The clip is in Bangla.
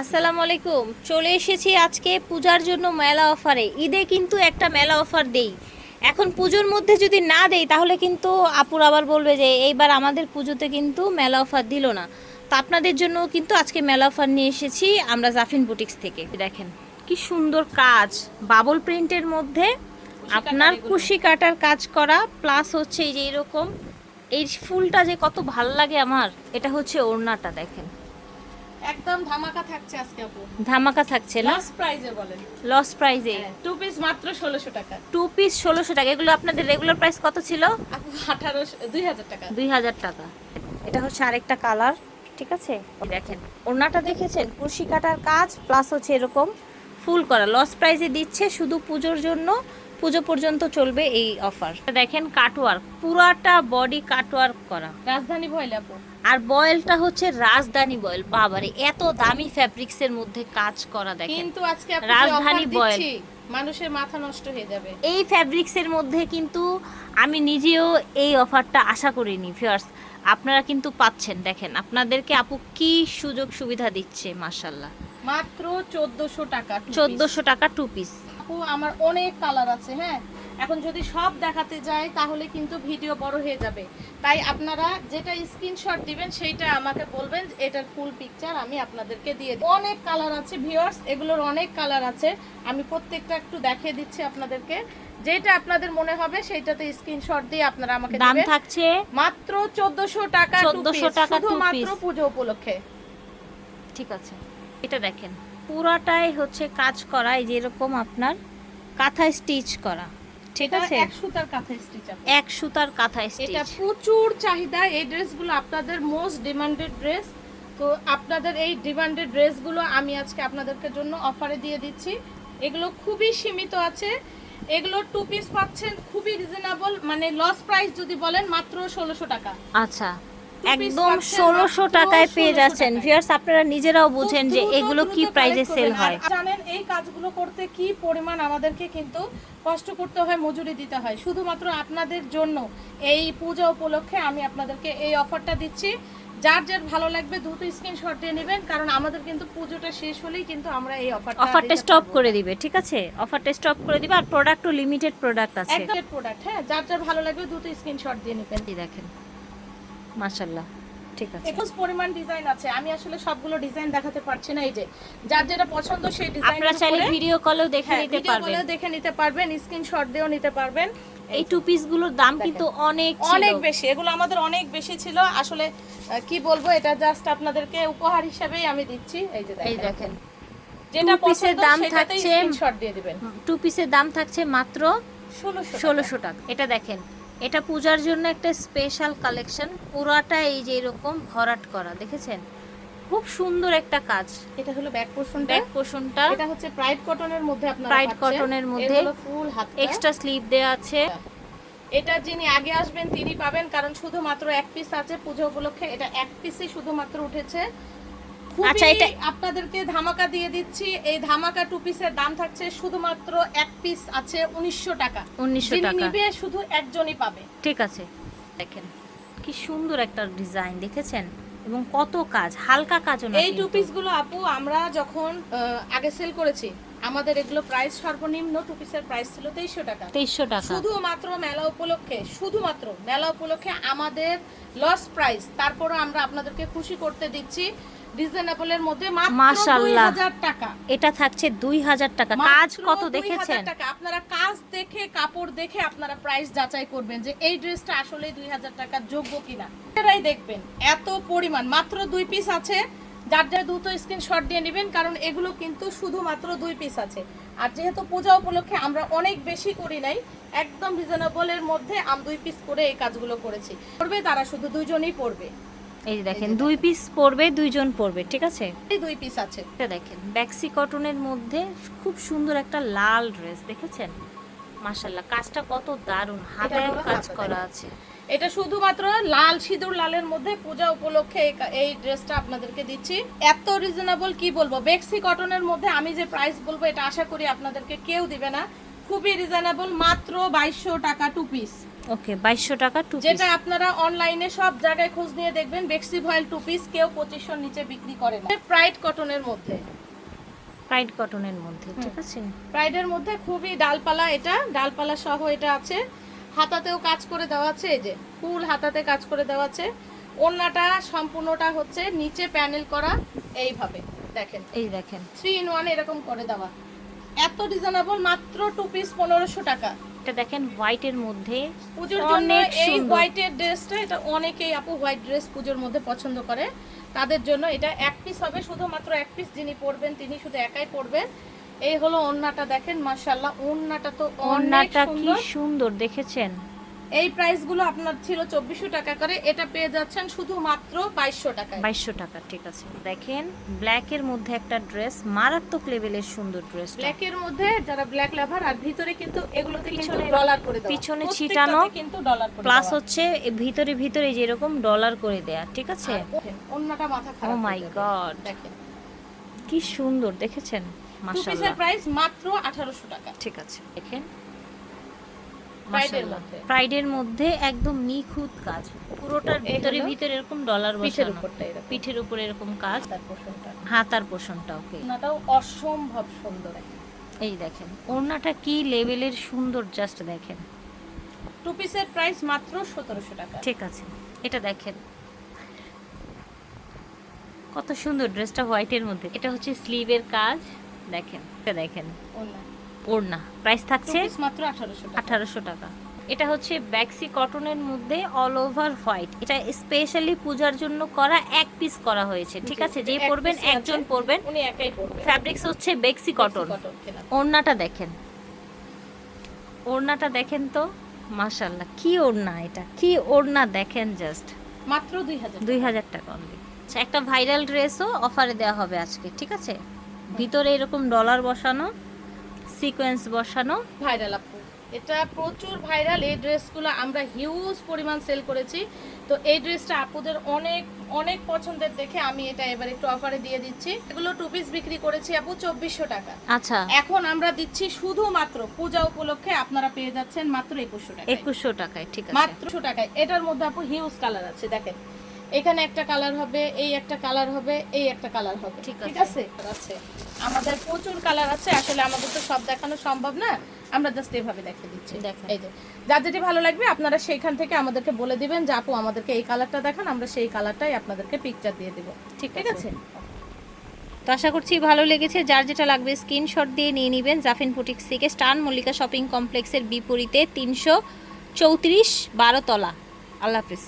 আসসালামু আলাইকুম। চলে এসেছি আজকে পূজার জন্য মেলা অফারে। ঈদে কিন্তু একটা মেলা অফার দেই। এখন পুজোর মধ্যে যদি না দেই তাহলে কিন্তু আপুর আবার বলবে যে এইবার আমাদের পুজোতে কিন্তু মেলা অফার দিল না। তো আপনাদের জন্য কিন্তু আজকে মেলা অফার নিয়ে এসেছি আমরা জাফিন বুটিক্স থেকে। দেখেন কি সুন্দর কাজ। বাবল প্রিন্টের মধ্যে আপনার কুশি কাটার কাজ করা প্লাস হচ্ছে এই যে এরকম। এই ফুলটা যে কত ভালো লাগে আমার এটা হচ্ছে ওড়নাটা দেখেন। একদম ধামাকা থাকছে আজকে আপু। ধামাকা থাকছে না? লাস্ট প্রাইজে বলেন। লস প্রাইজে টু পিস মাত্র ষোলোশো টাকা। টু পিস ষোলোশো টাকা এগুলো আপনাদের রেগুলার প্রাইস কত ছিল? আপু আঠারোশো দুই হাজার টাকা। দুই হাজার টাকা। এটা হচ্ছে আরেকটা কালার ঠিক আছে? দেখেন ওড়নাটা দেখেছেন? কুশি কাটার কাজ প্লাস হচ্ছে এরকম ফুল করা। লস প্রাইজে দিচ্ছে শুধু পুজোর জন্য পুজো পর্যন্ত চলবে এই অফার দেখেন কাটওয়ার্ক পুরাটা বডি কাটওয়ার্ক করা। রাজধানী আপু আর বয়েলটা হচ্ছে রাজধানী বয়েল বাবারে এত দামি ফ্যাব্রিক্সের মধ্যে কাজ করা দেখেন। কিন্তু আজকে রাজধানী রাজধানী বয়েল। মানুষের মাথা নষ্ট হয়ে যাবে। এই ফ্যাব্রিক্সের মধ্যে কিন্তু আমি নিজেও এই অফারটা আশা করিনি ফিয়ার্স আপনারা কিন্তু পাচ্ছেন। দেখেন আপনাদেরকে আপু কি সুযোগ সুবিধা দিচ্ছে মাশাল্লাহ মাত্র চোদ্দশো টাকা। চোদ্দোশো টাকা টু পিস আপু আমার অনেক কালার আছে হ্যাঁ? এখন যদি সব দেখাতে যাই তাহলে কিন্তু ভিডিও বড় হয়ে যাবে। তাই আপনারা যেটা স্ক্রিনশট দিবেন সেইটা আমাকে বলবেন এটার ফুল পিকচার আমি আপনাদেরকে দিয়ে দিই। অনেক কালার আছে ভিউয়ার্স এগুলোর অনেক কালার আছে। আমি প্রত্যেকটা একটু দেখিয়ে দিচ্ছি আপনাদেরকে। যেটা আপনাদের মনে হবে সেইটাতে স্ক্রিনশট দিয়ে আপনারা আমাকে দাম থাকছে মাত্র চোদ্দশো টাকা 1400 টাকা two মাত্র piece। পুজো উপলক্ষে। ঠিক আছে। এটা দেখেন পুরাটাই হচ্ছে কাজ করা এই যে এরকম আপনার কাঁথা স্টিচ করা। ঠিক আছে? এক সুতার কাঁথা স্টিচ এক সুতার কাঁথা এটা প্রচুর চাহিদা এই ড্রেসগুলো আপনাদের মোস্ট ডিমান্ডেড ড্রেস তো আপনাদের এই ডিমান্ডেড ড্রেসগুলো আমি আজকে আপনাদেরকে জন্য অফারে দিয়ে দিচ্ছি। এগুলো খুবই সীমিত আছে। এগুলো টু পিস পাচ্ছেন খুবই রিজনেবল মানে লস প্রাইস যদি বলেন মাত্র ষোলোশো টাকা। আচ্ছা। একদম ষোলোশো টাকায় পেয়ে যাচ্ছেন। ভিউয়ার্স আপনারা নিজেরাও বুঝেন যে এগুলো কি প্রাইসে সেল হয়। জানেন এই কাজগুলো করতে কি পরিমাণ আমাদেরকে কিন্তু কষ্ট করতে হয় মজুরি দিতে হয়। শুধুমাত্র আপনাদের জন্য এই পূজা উপলক্ষে আমি আপনাদেরকে এই অফারটা দিচ্ছি। যার যার ভালো লাগবে দ্রুত স্ক্রিনশট দিয়ে নেবেন কারণ আমাদের কিন্তু পুজোটা শেষ হলেই কিন্তু আমরা এই অফারটা অফারটা স্টপ করে দিবে ঠিক আছে? অফারটা স্টপ করে দিবে আর প্রোডাক্টও লিমিটেড প্রোডাক্ট আছে। একদম প্রোডাক্ট হ্যাঁ যার যার ভালো লাগবে দ্রুত স্ক্রিনশট দিয়ে নেবেন। দেখেন। মাশাআল্লাহ। ঠিক আছে। একুশ পরিমাণ ডিজাইন আছে। আমি আসলে সবগুলো ডিজাইন দেখাতে পারছি না এই যে যার যেটা পছন্দ সেই ডিজাইন আপনারা চাইলে ভিডিও কলেও দেখে হ্যাঁ, নিতে ভিডিও পারবেন। কলেও দেখে নিতে পারবেন স্ক্রিনশট দিয়েও নিতে পারবেন। এই টু পিসগুলোর দাম কিন্তু অনেক। অনেক বেশি এগুলো আমাদের অনেক বেশি ছিল। আসলে কি বলব এটা জাস্ট আপনাদেরকে উপহার হিসেবেই আমি দিচ্ছি। এই যে এই দেখেন। যেটা পছন্দ দাম থাকছে- স্ক্রিনশট দিয়ে দিবেন। টু পিসের দাম থাকছে মাত্র 1600 ষোলোশো টাকা। এটা দেখেন। এটা পূজার জন্য একটা স্পেশাল কালেকশন পুরাটা এই যে এরকম ভরাট করা দেখেছেন? খুব সুন্দর একটা কাজ। এটা হলো ব্যাক পোর্শনটা ব্যাক পোর্শনটা এটা হচ্ছে প্রাইড কটনের মধ্যে আপনারা cotton এর মধ্যে ফুল হাত এক্সট্রা স্লিভ দেওয়া আছে। এটা যিনি আগে আসবেন তিনি পাবেন কারণ শুধুমাত্র এক পিস আছে পুজো উপলক্ষে। এটা এক পিসই শুধুমাত্র উঠেছে। আচ্ছা, এটা- আপনাদেরকে ধামাকা দিয়ে দিচ্ছি। এই ধামাকা টু পিসের দাম থাকছে শুধুমাত্র এক পিস আছে উনিশশো টাকা। উনিশশো টাকা। নিবে শুধু একজনই পাবে। ঠিক আছে। দেখেন কি সুন্দর একটা ডিজাইন দেখেছেন? এবং কত কাজ হালকা কাজও এই টু কিন্তু। পিসগুলো আপু আমরা যখন আগে সেল করেছি আমাদের এগুলো প্রাইস সর্বনিম্ন টু পিসের প্রাইস ছিল তেইশশো টাকা। তেইশশো টাকা। শুধুমাত্র মেলা উপলক্ষে শুধুমাত্র মেলা উপলক্ষে আমাদের লস প্রাইস তারপরও আমরা আপনাদেরকে খুশি করতে দিচ্ছি রিজনেবলের মধ্যে মাত্র। 2000 টাকা। এটা থাকছে দুই হাজার টাকা। কাজ কত 2000 দেখেছেন? টাকা। আপনারা কাজ দেখে কাপড় দেখে আপনারা প্রাইস যাচাই করবেন যে এই ড্রেসটা আসলে দুই হাজার টাকার যোগ্য কিনা। এরাই দেখবেন এত পরিমাণ। মাত্র দুই পিস আছে। যার যার দ্রুত স্ক্রিনশট দিয়ে নেবেন কারণ এগুলো কিন্তু শুধুমাত্র দুই পিস আছে। আর যেহেতু পূজা উপলক্ষে আমরা অনেক বেশি করি নাই একদম রিজনেবলের মধ্যে আমি দুই পিস করে এই কাজগুলো করেছি। পড়বে তারা শুধু দুইজনই পড়বে। এই দেখেন দুই পিস পড়বে দুইজন পড়বে ঠিক আছে? এই দুই পিস আছে। এটা দেখেন ব্যাক্সি কটনের মধ্যে খুব সুন্দর একটা লাল ড্রেস দেখেছেন? মাশাল্লাহ কাজটা কত দারুণ হাতের হলো কাজ করা আছে। এটা শুধুমাত্র লাল সিঁদুর লালের মধ্যে পূজা উপলক্ষে এই ড্রেসটা আপনাদেরকে দিচ্ছি। এত রিজনেবল কি বলব? বেক্সি কটনের মধ্যে আমি যে প্রাইস বলব এটা আশা করি আপনাদেরকে কেউ দিবে না। খুবই রিজনেবল মাত্র বাইশশো টাকা টু পিস ওকে বাইশশো টাকা টু যেটা আপনারা অনলাইনে সব জায়গায় খোঁজ নিয়ে দেখবেন বেক্সি ভয়েল টু পিস কেউ পঁচিশশোর নিচে বিক্রি করে না। প্রাইড কটনের মধ্যে। প্রাইড কটনের মধ্যে ঠিক। আছে? প্রাইডের মধ্যে খুবই ডালপালা এটা ডালপালা সহ এটা আছে। হাতাতেও কাজ করে দেওয়া আছে এই যে ফুল হাতাতে কাজ করে দেওয়া আছে। ওড়নাটা সম্পূর্ণটা হচ্ছে নিচে প্যানেল করা এইভাবে দেখেন। এই দেখেন। থ্রি ইন ওয়ান এরকম করে দেওয়া। এত রিজনেবল মাত্র টু পিস পনেরোশো টাকা। এটা দেখেন হোয়াইটের মধ্যে পুজোর জন্য এই হোয়াইটের ড্রেসটা এটা অনেকেই আপু হোয়াইট ড্রেস পুজোর মধ্যে পছন্দ করে। তাদের জন্য এটা এক পিস হবে শুধুমাত্র এক পিস যিনি পরবেন তিনি শুধু একাই পরবেন। এই হলো ওন্নাটা দেখেন মাশাআল্লাহ ওন্নাটা তো ওড়নাটা কি সুন্দর। দেখেছেন? এই প্রাইসগুলো আপনার ছিল চব্বিশশো টাকা করে এটা পেয়ে যাচ্ছেন শুধুমাত্র বাইশশো টাকায়। বাইশশো টাকা ঠিক আছে। দেখেন ব্ল্যাকের মধ্যে একটা ড্রেস মারাত্মক লেভেলের সুন্দর ড্রেস ব্ল্যাকের মধ্যে যারা ব্ল্যাক লাভার আর ভিতরে কিন্তু এগুলোতে পিছনে- ডলার করে দেওয়া। পিছনে ছিটানো, কিন্তু ডলার প্লাস হচ্ছে ভিতরে ভিতরে যেরকম ডলার করে দেয়া ঠিক আছে? ওন্নাটা মাথা ও মাই গড দেখেন। কি সুন্দর দেখেছেন? মাশাআল্লাহ। পিসের প্রাইস মাত্র আঠারোশো টাকা। ঠিক আছে। দেখেন। প্রাইডের মাশাআল্লাহ। মধ্যে। প্রাইডের মধ্যে একদম নিখুঁত কাজ। পুরোটার ভিতরে ভিতরে এরকম ডলার বসানো। পিঠের উপরে এরকম কাজ। তার পোষণটা। হাতার পোষণটা ওকে ওনাটাও অসম্ভব সুন্দর এই দেখেন ওড়নাটা কি লেভেলের সুন্দর জাস্ট দেখেন। টু পিসের প্রাইস মাত্র সতেরোশো টাকা। ঠিক আছে এটা দেখেন। কত সুন্দর ড্রেসটা হোয়াইটের মধ্যে। এটা হচ্ছে স্লিভের কাজ। দেখেন। এটা দেখেন। ওড়না। প্রাইস থাকছে মাত্র আঠারোশো টাকা। এটা হচ্ছে ব্যাক্সি কটনের মধ্যে অল ওভার হোয়াইট এটা স্পেশালি পূজার জন্য করা এক পিস করা হয়েছে। ঠিক আছে? যে পরবেন একজন পরবেন। উনি একাই পড়বেন ফ্যাব্রিক্স হচ্ছে বেক্সি কটন। কটন ওড়নাটা দেখেন। ওড়নাটা দেখেন তো? মাশাল্লাহ কি ওড়না এটা? কি ওড়না দেখেন জাস্ট মাত্র দুই হাজার দুই হাজার টাকা অনলি আচ্ছা একটা ভাইরাল ড্রেসও অফারে দেওয়া হবে আজকে ঠিক আছে? ভিতরে এরকম ডলার বসানো সিকোয়েন্স বসানো। ভাইরাল আপু। এটা প্রচুর ভাইরাল এই ড্রেসগুলো আমরা হিউজ পরিমাণ সেল করেছি। তো এই ড্রেসটা আপুদের অনেক অনেক পছন্দের দেখে আমি এটা এবার একটু অফারে দিয়ে দিচ্ছি। এগুলো টু পিস বিক্রি করেছি আপু চব্বিশশো টাকা। আচ্ছা। এখন আমরা দিচ্ছি শুধুমাত্র পূজা উপলক্ষে আপনারা পেয়ে যাচ্ছেন মাত্র একুশশো টাকা একুশশো টাকায় ঠিক আছে। মাত্র টাকায়। এটার মধ্যে আপু হিউজ কালার আছে দেখেন। এখানে একটা কালার হবে এই একটা কালার হবে এই একটা কালার হবে। ঠিক আছে। আছে? আমাদের প্রচুর কালার আছে আসলে আমাদের তো সব দেখানো সম্ভব না। আমরা জাস্ট এভাবে দেখে দিচ্ছি। দেখেন। এই যে যার যেটি ভালো লাগবে আপনারা সেইখান থেকে আমাদেরকে বলে দিবেন যে আপু আমাদেরকে এই কালারটা দেখান আমরা সেই কালারটাই আপনাদেরকে পিকচার দিয়ে দেবো। ঠিক ঠিক আছে। তো আশা করছি ভালো লেগেছে। যার যেটা লাগবে স্ক্রিনশট দিয়ে নিয়ে নেবেন জাফিন পুটিক্স থেকে। স্টান মল্লিকা শপিং কমপ্লেক্সের বিপরীতে তিনশো চৌত্রিশ বারো তলা। আল্লাহ হাফিজ।